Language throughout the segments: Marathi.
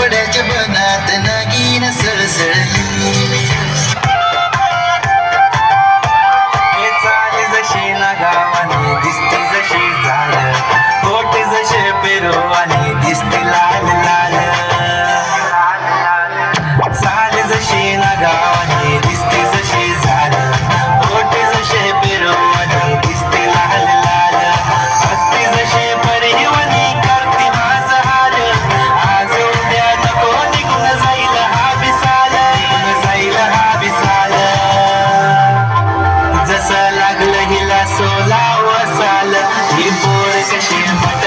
वड्याच्या बनात नागीन सळसळली. चाल जशी ना गावाने दिसते. सोला वसाल ही पोर कशी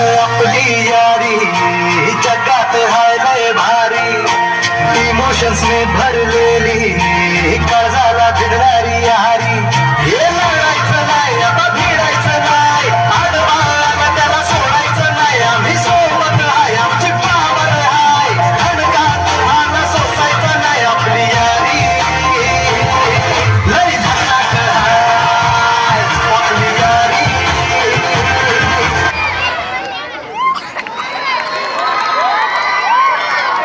अपनी यारी, जगत है नए भारी। इमोशंस में भर ले ली, कर्जा लग रही यारी।